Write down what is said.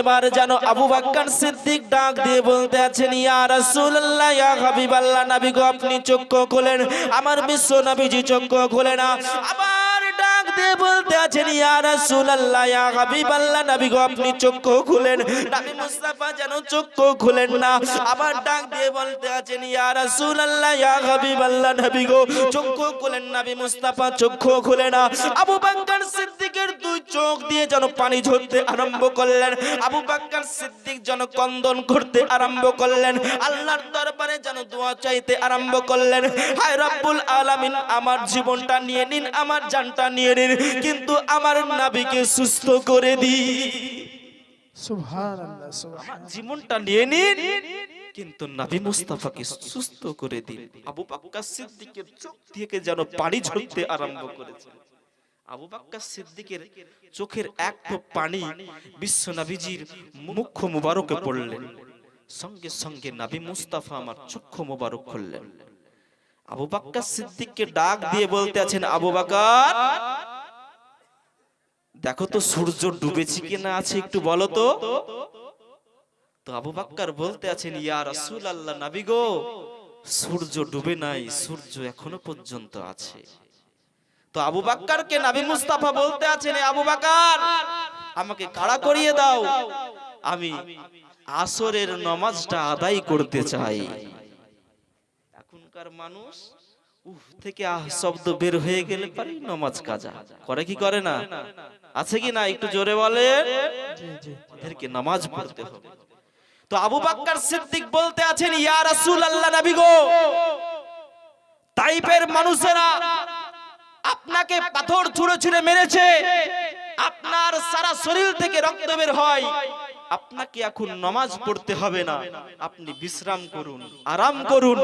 এবার যেন আবু বাক্কার সিদ্দিক ডাক দিয়ে বলতে আছেন ইয়া রাসূলুল্লাহ ইয়া হাবিবাল্লাহ নবী গো আপনি চক্ষু খুলেন। আমার বিশ্ব নবীজি চক্ষু খোলে না। দিয়ে বলতে আছেন, ইয়া রাসূলুল্লাহ, ইয়া হাবিবাল্লাহ, নবী গো, আপনি চক্ষু খুলেন। নবী মুস্তাফা যেন চক্ষু খুলেন না, আবার ডাক দিয়ে বলতে আছেন, ইয়া রাসূলুল্লাহ, ইয়া হাবিবাল্লাহ, নবী গো, চক্ষু খুলেন। নবী মুস্তাফা চক্ষু খুলে না। আবু বকর সিদ্দিকের দুই চোখ দিয়ে যেন পানি ঝরতে আরম্ভ করলেন। আবু বকর সিদ্দিক যেন কন্দন করতে আরম্ভ করলেন। আল্লাহর দরবারে যেন দোয়া চাইতে আরম্ভ করলেন। হায় রব্বুল আলামিন, আমার জীবনটা নিয়ে নিন, আমার জানটা নিয়ে নিন। কিন্তু আমার নাবিকে সুস্থ করে দি জীবনটা নিয়ে নিন কিন্তু নবী মুস্তাফাকে সুস্থ করে দিন। আবু বাক্কার সিদ্দিকের চোখ থেকে যেন পানি ঝরতে আরম্ভ করেছে। আবু বাক্কার সিদ্দিকের চোখের এক পানি বিশ্ব নবীজির মুখ মুবারকে পড়লেন। সঙ্গে সঙ্গে নবী মুস্তাফা আমার চক্ষু মুবারক খুললেন। আবু বাক্কার সিদ্দিককে ডাক দিয়ে বলতে আছেন আবু বাকার দেখো তো সূর্য ডুবেছে কিনা আছে একটু বলো তো। তো আবু বাক্কার বলতে আছেন, ইয়া রাসূল আল্লাহ নবী গো, সূর্য ডুবে নাই, সূর্য এখনও পর্যন্ত আছে। তো আবু বাক্কারকে নবী মুস্তাফা বলতে আছেন আবু বাক্কার, আমাকে কাড়া করিয়ে দাও, আমি আসরের নামাজটা আদায় করতে চাই। এখনকার মানুষ উহ থেকে আহ শব্দ বের হয়ে গেলে পারি নামাজ কাজা। করে কি করে না? আছে কি না? একটু জোরে বলে এদেরকে নামাজ পড়তে হবে। তো আবু বাক্কার সিদ্দিক বলতে আছেন ইয়া রাসূল আল্লাহ নবী গো! তাইপের মানুষেরা আপনাকে পাথর ছুঁড়ে ছুঁড়ে মেরেছে। আপনার সারা শরীর থেকে রক্ত বের হয়। আপনাকে এখন নামাজ পড়তে হবে না। আপনি বিশ্রাম করুন আরাম করুন।